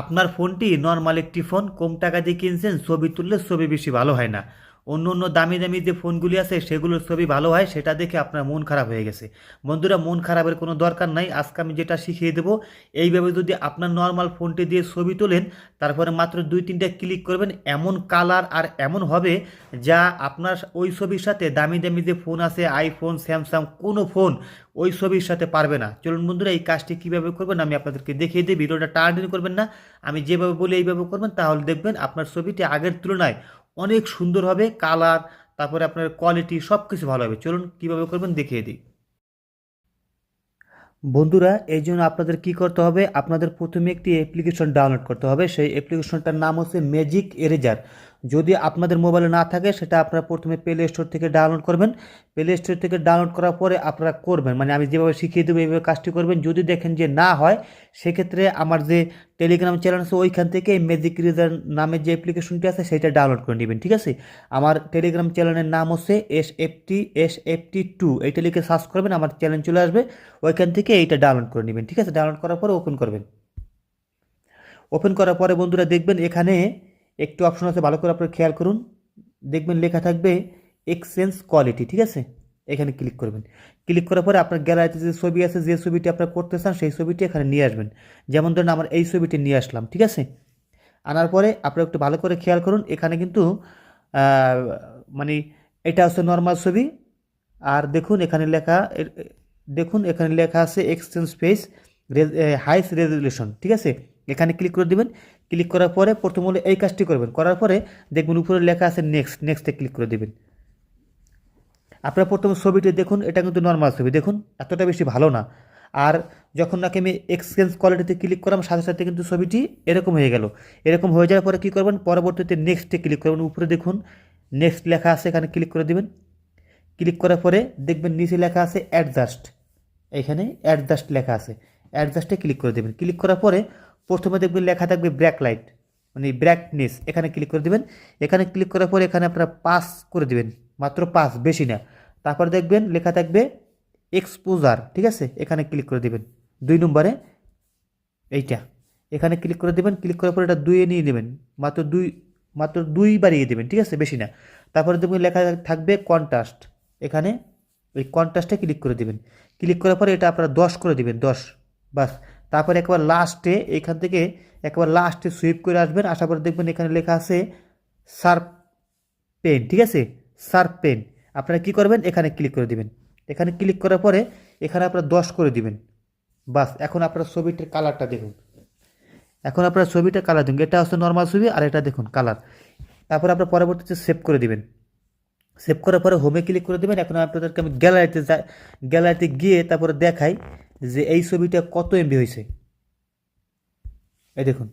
আপনার ফোনটি নর্মাল একটি ফোন কম টাকা দিয়ে কিনছেন, ছবি তুললে ছবি বেশি ভালো হয় না। অন্য অন্য দামি দামি যে ফোনগুলি আছে, সেগুলোর ছবি ভালো হয়, সেটা দেখে আপনার মন খারাপ হয়ে গেছে। বন্ধুরা, মন খারাপের কোনো দরকার নাই। আজকে আমি যেটা শিখিয়ে দেবো, এইভাবে যদি আপনার নর্মাল ফোনটি দিয়ে ছবি তোলেন, তারপরে মাত্র দুই তিনটা ক্লিক করবেন, এমন কালার আর এমন হবে যা আপনার ওই ছবির সাথে দামি দামি যে ফোন আছে আইফোন স্যামসাং কোনো ফোন ওই ছবির সাথে পারবে না। চলুন বন্ধুরা, এই কাজটি কীভাবে করবেন আমি আপনাদেরকে দেখিয়ে দিই, ভিডিওটা টার্নিং করবেন না। আমি যেভাবে বলি, এইভাবে করবেন, তাহলে দেখবেন আপনার ছবিটি আগের তুলনায় অনেক সুন্দর হবে কালার তারপরে আপনার কোয়ালিটি সব কিছু ভালো হবে। চলুন কীভাবে করবেন দেখিয়ে দিই। বন্ধুরা, এই জন্য আপনাদের কি করতে হবে? আপনাদের প্রথমে একটি অ্যাপ্লিকেশন ডাউনলোড করতে হবে। সেই অ্যাপ্লিকেশনটার নাম হচ্ছে ম্যাজিক এরেজার যদি আপনাদের মোবাইলে না থাকে, সেটা আপনারা প্রথমে প্লে স্টোর থেকে ডাউনলোড করবেন। প্লে স্টোর থেকে ডাউনলোড করার পরে আপনারা করবেন। মানে আমি যেভাবে শিখিয়ে দেবো, এইভাবে কাজটি করবেন। যদি দেখেন যে না হয়, সেক্ষেত্রে আমার যে টেলিগ্রাম চ্যানেল আছে, ওইখান থেকে ম্যাজিক এরেজার নামের যে অ্যাপ্লিকেশনটি আছে, সেটা ডাউনলোড করে নেবেন, ঠিক আছে? আমার টেলিগ্রাম চ্যানেলের নাম হচ্ছে S F T S F T two এইটা লিখে সার্চ করবেন, আমার চ্যানেল চলে আসবে। ওইখান থেকে এইটা ডাউনলোড করে নেবেন, ঠিক আছে? ডাউনলোড করার পরে ওপেন করবেন। ওপেন করার পরে বন্ধুরা দেখবেন, এখানে একটু অপশন আছে, ভালো করে আপনারা খেয়াল করুন। দেখবেন লেখা থাকবে এক্সচেঞ্জ কোয়ালিটি ঠিক আছে? এখানে ক্লিক করবেন। ক্লিক করার পরে আপনার গ্যালারিতে যে ছবি আছে, যে ছবিটি আপনার করতে চান, সেই ছবিটি এখানে নিয়ে আসবেন। যেমন ধরুন আমার এই ছবিটি নিয়ে আসলাম, ঠিক আছে? আনার পরে আপনারা একটু ভালো করে খেয়াল করুন, এখানে কিন্তু মানে এটা হচ্ছে নর্মাল ছবি। আর দেখুন এখানে লেখা দেখুন এখানে লেখা আছে এক্সচেঞ্জ পেজ হাইস রেজলিউশন ঠিক আছে? এখানে ক্লিক করে দিবেন। ক্লিক করার পরে প্রথম হলো এই কাজটি করবেন। করার পরে দেখবেন উপরে লেখা আছে নেক্সট নেক্সটে ক্লিক করে দেবেন। আপনারা প্রথমে ছবিটি দেখুন, এটা কিন্তু নর্মাল ছবি। দেখুন, এতটা বেশি ভালো না। আর যখন নাকি আমি এক্সচেঞ্জ কোয়ালিটিতে ক্লিক করলাম সাথে সাথে কিন্তু ছবিটি এরকম হয়ে গেল। এরকম হয়ে যাওয়ার পরে কী করবেন? পরবর্তীতে নেক্সটে ক্লিক করবেন। উপরে দেখুন নেক্সট লেখা আছে, এখানে ক্লিক করে দেবেন। ক্লিক করার পরে দেখবেন নিচে লেখা আছে অ্যাডজাস্ট এখানে অ্যাডজাস্ট লেখা আছে। অ্যাডজাস্টে ক্লিক করে দেবেন। ক্লিক করার পরে প্রথমে দেখবেন লেখা থাকবে ব্র্যাক লাইট মানে ব্র্যাকনেস এখানে ক্লিক করে দেবেন। এখানে ক্লিক করার পরে এখানে আপনারা পাস করে দিবেন, মাত্র পাস বেশি না। তারপর দেখবেন লেখা থাকবে এক্সপোজার ঠিক আছে? এখানে ক্লিক করে দিবেন। দুই নম্বরে এইটা। এখানে ক্লিক করে দেবেন ক্লিক করার পরে এটা দুইয়ে নিয়ে নেবেন, মাত্র দুই মাত্র দুই বাড়িয়ে দেবেন, ঠিক আছে? বেশি না। তারপরে দেখবেন লেখা থাকবে কন্ট্রাস্ট এখানে ওই কন্ট্রাস্টে ক্লিক করে দিবেন। ক্লিক করার পরে এটা আপনারা দশ করে দিবেন, দশ, বাস। তারপরে একবার লাস্টে এখান থেকে একবার লাস্টে সুইপ করে আসবেন আসার পরে দেখবেন এখানে লেখা আছে সার্প পেন ঠিক আছে? সার্প পেন আপনারা কি করবেন? এখানে ক্লিক করে দিবেন। এখানে ক্লিক করার পরে এখানে আপনারা দশ করে দিবেন। বাস, এখন আপনার ছবিটির কালারটা দেখুন। এখন আপনার ছবিটা কালার দেখুন। এটা হচ্ছে নর্মাল ছবি আর এটা দেখুন কালার তারপর আপনার পরবর্তীতে সেভ করে দিবেন। সেভ করার পরে হোমে ক্লিক করে দেবেন। এখন আপনাদেরকে আমি গ্যালারিতে যা গ্যালারিতে গিয়ে তারপরে দেখাই। যে এই ছবিটা কত এমবি হয়েছে? এই দেখুন,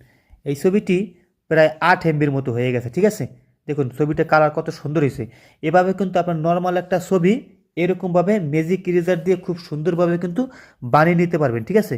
এই ছবিটি প্রায় আট এমবির মতো হয়ে গেছে, ঠিক আছে? দেখুন ছবিটা কালার কত সুন্দর হয়েছে। এভাবে কিন্তু আপনার নর্মাল একটা ছবি এরকমভাবে ম্যাজিক ইরেজার দিয়ে খুব সুন্দরভাবে কিন্তু বানিয়ে নিতে পারবেন, ঠিক আছে?